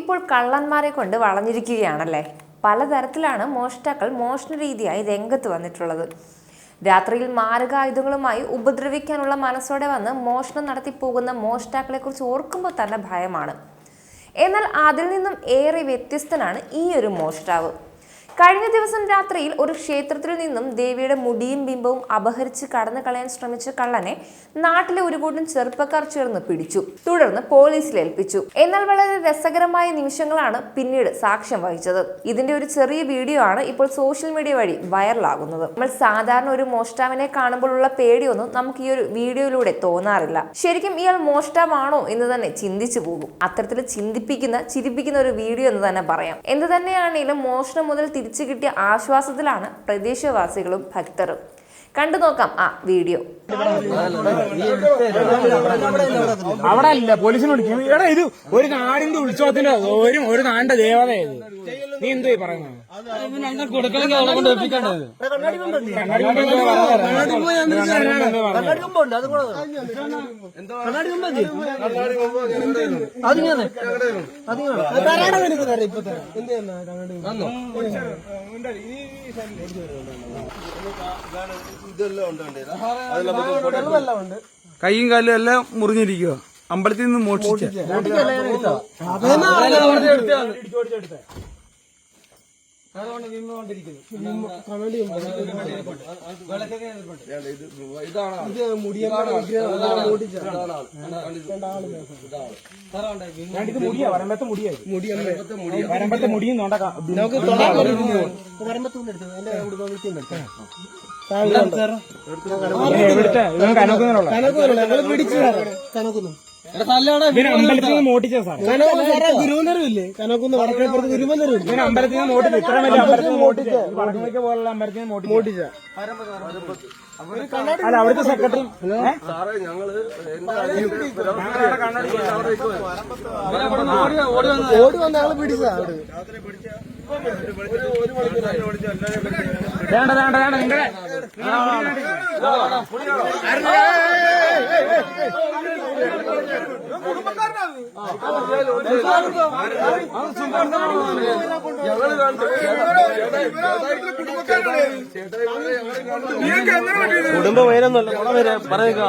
ഇപ്പോൾ കള്ളന്മാരെ കൊണ്ട് വളഞ്ഞിരിക്കുകയാണല്ലേ? പലതരത്തിലാണ് മോഷ്ടാക്കൾ മോഷണ രീതിയായി രംഗത്ത് വന്നിട്ടുള്ളത്. രാത്രിയിൽ മാരകായുധങ്ങളുമായി ഉപദ്രവിക്കാനുള്ള മനസ്സോടെ വന്ന് മോഷണം നടത്തി പോകുന്ന മോഷ്ടാക്കളെക്കുറിച്ച് ഓർക്കുമ്പോൾ തന്നെ ഭയമാണ്. എന്നാൽ അതിൽ നിന്നും ഏറെ വ്യത്യസ്തനാണ് ഈ ഒരു മോഷ്ടാവ്. കഴിഞ്ഞ ദിവസം രാത്രിയിൽ ഒരു ക്ഷേത്രത്തിൽ നിന്നും ദേവിയുടെ മുടിയും ബിംബവും അപഹരിച്ച് കടന്നു കളയാൻ ശ്രമിച്ച കള്ളനെ നാട്ടിലെ ഒരു കൂട്ടം ചെറുപ്പക്കാർ ചേർന്ന് പിടിച്ചു. തുടർന്ന് പോലീസിൽ ഏൽപ്പിച്ചു. എന്നാൽ വളരെ രസകരമായ നിമിഷങ്ങളാണ് പിന്നീട് സാക്ഷ്യം വഹിച്ചത്. ഇതിന്റെ ഒരു ചെറിയ വീഡിയോ ആണ് ഇപ്പോൾ സോഷ്യൽ മീഡിയ വഴി വൈറലാകുന്നത്. നമ്മൾ സാധാരണ ഒരു മോഷ്ടാവിനെ കാണുമ്പോഴുള്ള പേടിയൊന്നും നമുക്ക് ഈ ഒരു വീഡിയോയിലൂടെ തോന്നാറില്ല. ശരിക്കും ഇയാൾ മോഷ്ടാവാണോ എന്ന് തന്നെ ചിന്തിച്ചു പോകും. അത്തരത്തിൽ ചിന്തിപ്പിക്കുന്ന ചിരിപ്പിക്കുന്ന ഒരു വീഡിയോ എന്ന് തന്നെ പറയാം. എന്ത് തന്നെയാണെങ്കിലും മോഷണം മുതൽ തിരിച്ചു കിട്ടിയ ആശ്വാസത്തിലാണ് പ്രദേശവാസികളും ഭക്തരും കണ്ടു നോക്കാം. ആ വീഡിയോ. അവിടെ അല്ല പോലീസിനെ വിളിക്കും. എടാ ഇത് ഒരു നാടിന്റെ ഉത്സവത്തിന്റെ ഒരു ഒരു നാടിന്റെ ദേവത ഇത്. നീ എന്തോ പറയുന്നത്? ഒപ്പിക്കേണ്ടത് കൈയും കാലും എല്ലാം മുറിഞ്ഞിരിക്കുക അമ്പലത്തിൽ നിന്ന് മോഷിച്ച ഇത് മുടിയാ. വരമ്പത്തെ മുടിയായി വരമ്പത്തെ മുടിയും. നോണ്ട എവിടുത്തെ ഇവൻ കനക്കുന്നുള്ള ഇവന് അമ്പലത്തിൽ നിന്ന് മോട്ടിച്ച സാർ ഗുരുവനരവില്ലേ കനക്കുന്ന് വടക്കേപ്പുറത്ത് ഗുരുവനരവില്ലേ അമ്പലത്തിൽ നിന്ന് മോട്ടിച്ച ഇത്ര വലിയ അമ്പലത്തിൽ നിന്ന് മോട്ടിച്ച വടക്കുമയ്ക്ക് പോലുള്ള അമ്പലത്തിൽ നിന്ന് മോട്ടിച്ച അല്ല അവിടുത്തെ സെക്രട്ടറി ഓടി വന്ന ആൾ പിടിച്ചതാ അവിടെ വേണ്ട വേണ്ട വേണ്ട നിങ്ങളെ. കുടുംബ പേരൊന്നുമല്ല നമ്മളെ പേര് പറയുക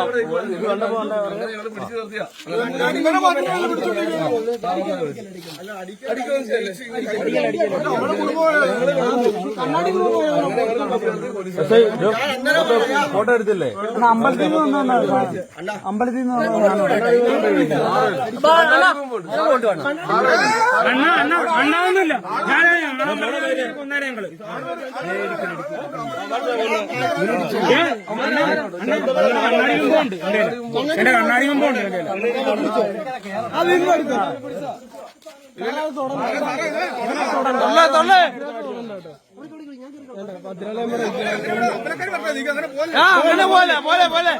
ഫോട്ടോ എടുത്തില്ലേ അമ്പലത്തിൽ നിന്ന് അമ്പലത്തിൽ നിന്ന് അണ്ണാവുന്നില്ല കണ്ണാടി മുമ്പുണ്ട് എന്റെ കണ്ണാടി മുമ്പുണ്ട് തള്ളേ, തള്ളേ. ആ അങ്ങനെ പോലെ പോലെ പോലെ.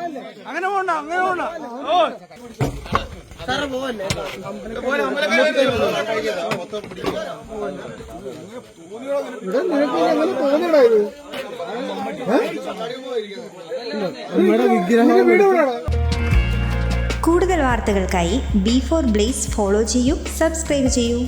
അങ്ങനെ പോണ്ട അങ്ങനെ പോണ്ട. ഓ ഇവിടെ നിനക്ക് എങ്ങനെ തോന്നിയടാ ഇത്? നമ്മുടെ വിഗ്രഹം വീട് കൂടുതൽ വാർത്തകൾക്കായി ബി ഫോർ ബ്ലേസ് ഫോളോ ചെയ്യൂ സബ്സ്ക്രൈബ് ചെയ്യൂ.